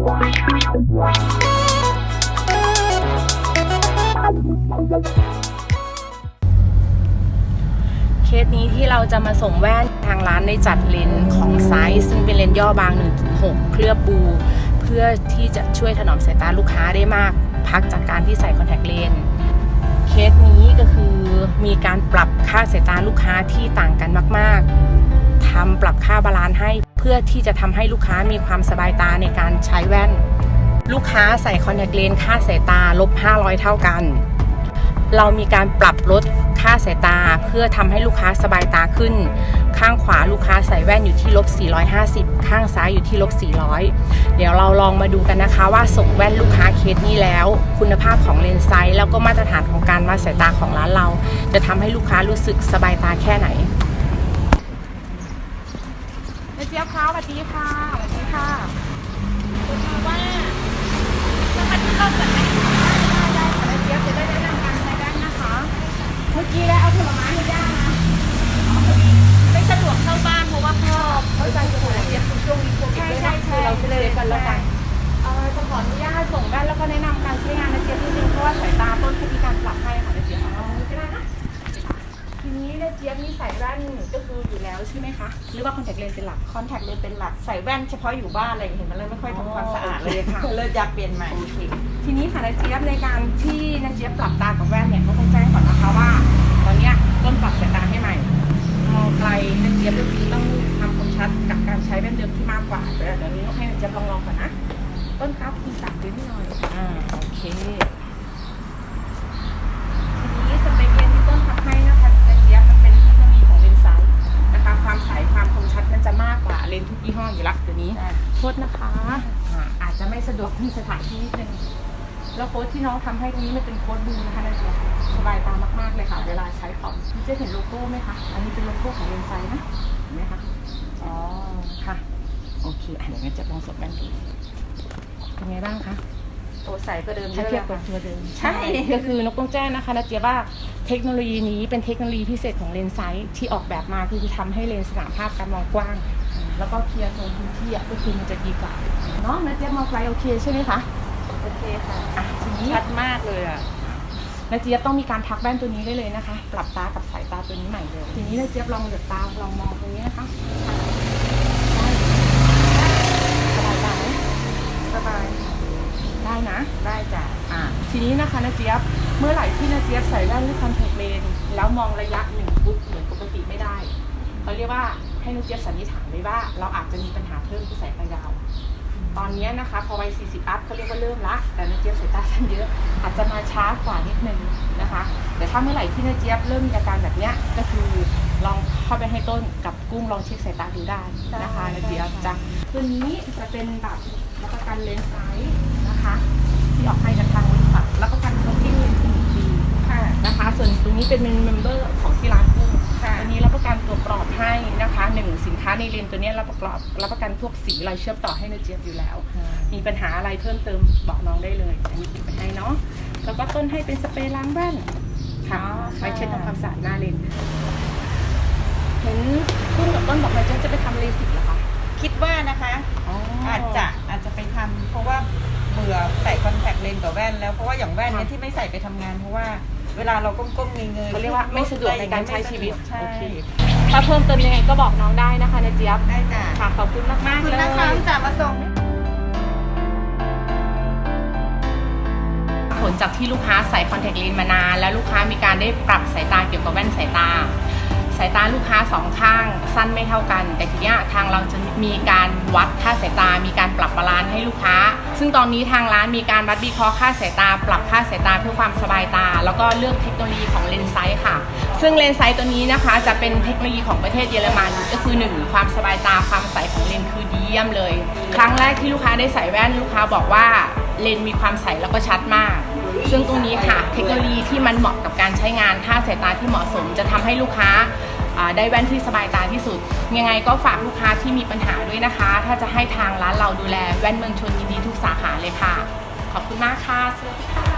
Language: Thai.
เคสนี้ที่เราจะมาส่งแว่นทางร้านในจัดเลนส์ของไซส์ซึ่งเป็นเลนส์ย่อบาง 1.6 เคลือบบู เพื่อที่จะช่วยถนอมสายตาลูกค้าได้มาก พักจากการที่ใส่คอนแทคเลนส์เคสนี้ก็คือมีการปรับค่าสายตาลูกค้าที่ต่างกันมาก ๆทำปรับค่าบาลานซ์ให้ เพื่อที่จะทำให้ลูกค้ามีความสบายตาในการใช้แว่น ลูกค้าใส่คอนแทคเลนส์ค่าสายตาลบ 500 เท่ากัน เรามีการปรับลดค่าสายตาเพื่อทำให้ลูกค้าสบายตาขึ้น ข้างขวาลูกค้าใส่แว่นอยู่ที่ลบ 450 ข้างซ้ายอยู่ที่ลบ 400 เดี๋ยวเราลองมาดูกันนะคะว่าส่งแว่นลูกค้าเคสนี้แล้ว คุณภาพของเลนส์ไซส์แล้วก็มาตรฐานของการวัดสายตาของร้านเรา จะทำให้ลูกค้ารู้สึกสบายตาแค่ไหน เจี๊ยบค่ะสวัสดีค่ะสวัสดีค่ะ เจี๊ยบนี่ใส่แว่นก็คืออยู่แล้วใช่ไหมคะ หรือว่าคอนแทคเลนส์เป็นหลัก คอนแทคเลนส์เป็นหลักใส่แว่นเฉพาะอยู่บ้านอะไรอย่างเห็นมันเลยไม่ค่อยทำความสะอาดเลยโอเคค่ะ เลยอยากเปลี่ยนใหม่ทีนี้ค่ะนะเจี๊ยบในการที่นะเจี๊ยบปรับตากับแว่นเนี่ยก็ต้องแจ้งก่อนนะคะว่า ตอนเนี้ยต้นปรับสายตาให้ใหม่ มองไกลนะเจี๊ยบก็คือต้องทำคมชัดกับการใช้แว่นเดิมที่มากกว่าเดี๋ยวเดี๋ยวนี้ต้องให้นะเจี๊ยบลองลองก่อนนะ ต้นครับคุณตัดด้วยนิดหน่อย อ่าโอเค นที่นิดนึงแล้วโค้ดที่น้องทำให้ตรงนี้มันเป็นโค้ดบูนะคะนะเจี๊ยบสบายตามากๆเลยค่ะ เวลาใช้คอมพี่เจะเห็นโลโก้ไหมคะอันนี้เป็นโลโก้ของเลนไซนะเห็นไหมคะอ๋อค่ะโอเคอะเดี๋ยวงั้นจะลองสวมแว่นดูเป็นไงบ้างคะโอ้ใส่ก็เดิมเยถ้าอะเทียบเลกับยตัวเดิม ใช่ ก็คือนกต้องแจ้งนะคะนะเจี๊ยบว่าเทคโนโลยีนี้เป็นเทคโนโลยีพิเศษของเลนส์ไซส์ที่ออกแบบมาคือทำให้เลนส์สนามภาพการมองกว้าง แล้วก็เคลียร์โซนพื้นที่อะก็คือมันจะดีกว่าเนาะนะเจี๊ยบมองไกลโอเคใช่ไหมคะโอเคค่ะอะทีนี้ชัดมากเลยอะนาเจี๊ยบต้องมีการทักแว่นตัวนี้ได้เลยนะคะ ปรับตากับสายตาตัวนี้ใหม่เลยทีนี้นาเจี๊ยบลองเหลือบตาลองมองตรงนี้นะคะได้สบายตาไหมสบายค่ะได้นะ ได้จ้ะอ่าทีนี้นะคะนาเจี๊ยบเมื่อไหร่ที่นาเจี๊ยบใส่แว่นหรือคอนแทคเลนส์แล้วมองระยะหนึ่งฟุตเหมือนปกติไม่ได้เขาเรียกว่า ให้นาเจี๊ยบสันนิษฐานไว้ว่า เราอาจจะมีปัญหาเพิ่มที่สายตายาว ตอนนี้นะคะ พอวัย 40 อัพเขาเรียกว่าเริ่มละ แต่นาเจี๊ยบสายตาสั้นเยอะ อาจจะมาช้ากว่านิดนึงนะคะ แต่ถ้าเมื่อไหร่ที่นาเจี๊ยบเริ่มมีอาการแบบเนี้ยก็คือลองเข้าไปให้ต้นกับกุ้งลองเช็คสายตาดูได้นะคะนาเจี๊ยบจะตัวนี้จะเป็นแบบรับประกันเลนส์ไซส์นะคะ ที่ออกให้กับทางบริษัทรับประกันครบที่หนึ่งปีค่ะนะคะ ส่วนตรงนี้เป็นเมมเบอร์ของที่ร้านกุ้งค่ะตัวนี้รับประกันตัวกรอบให้นะคะ หนึ่งสินค้าในเลนส์ตัวเนี้ยรับประกอบรับประกันพวกสีรอยเชื่อมต่อให้นาเจี๊ยบอยู่แล้ว มีปัญหาอะไรเพิ่มเติมบอกน้องได้เลยอันนี้ติดไปให้เนาะแล้วก็ต้นให้เป็นสเปรย์ล้างแว่นค่ะอ๋อค่ะไว้เช็ดทำความสะอาดหน้าเลนส์เห็นกุ้งกับต้นบอกว่าจะจะไปทำเลสิกเหรอคะคิดว่านะคะอาจจะอาจจะไปทำเพราะว่าเบื่อใส่คอนแทคเลนส์กับแว่นแล้วเพราะว่าอย่างแว่นเนี่ยที่ไม่ใส่ไปทำงานเพราะว่าเวลาเราก้มๆเงยๆเขาเรียกว่าไม่สะดวกในการใช้ชีวิตใช่โอเค ถ้าเพิ่มเติมยังไงก็บอกน้องได้นะคะนาเจี๊ยบได้จ้ะค่ะขอบคุณมากขอบๆคุณเลย นะคะที่จะมาส่ง ผลจากที่ลูกค้าใส่คอนแทคเลนส์มานาน แล้วลูกค้ามีการได้ปรับสายตาเกี่ยวกับแว่นสายตา สายตาลูกค้าสองข้างสั้นไม่เท่ากัน แต่ทีนี้ทางเราจะมีการวัดค่าสายตา มีการปรับบาลานซ์ให้ลูกค้า ซึ่งตอนนี้ทางร้านมีการวัดวิเคราะห์ค่าสายตา ปรับค่าสายตาเพื่อความสบายตา แล้วก็เลือกเทคโนโลยีของเลนส์ไซส์ค่ะ ซึ่งเลนส์ไซส์ตัวนี้นะคะจะเป็นเทคโนโลยีของประเทศเยอรมันก็คือหนึ่งความสบายตาความใสของเลนส์คือดีเยี่ยมเลย ครั้งแรกที่ลูกค้าได้ใส่แว่นลูกค้าบอกว่าเลนส์มีความใสแล้วก็ชัดมากซึ่งตรงนี้ค่ะ เทคโนโลยีที่มันเหมาะกับการใช้งานค่าสายตาที่เหมาะสม จะทำให้ลูกค้า ได้แว่นที่สบายตาที่สุด ยังไงก็ฝากลูกค้าที่มีปัญหาด้วยนะคะ ถ้าจะให้ทางร้านเราดูแลแว่นเมืองชนยินดีทุกสาขาเลยค่ะ ขอบคุณมากค่ะสวัสดีค่ะ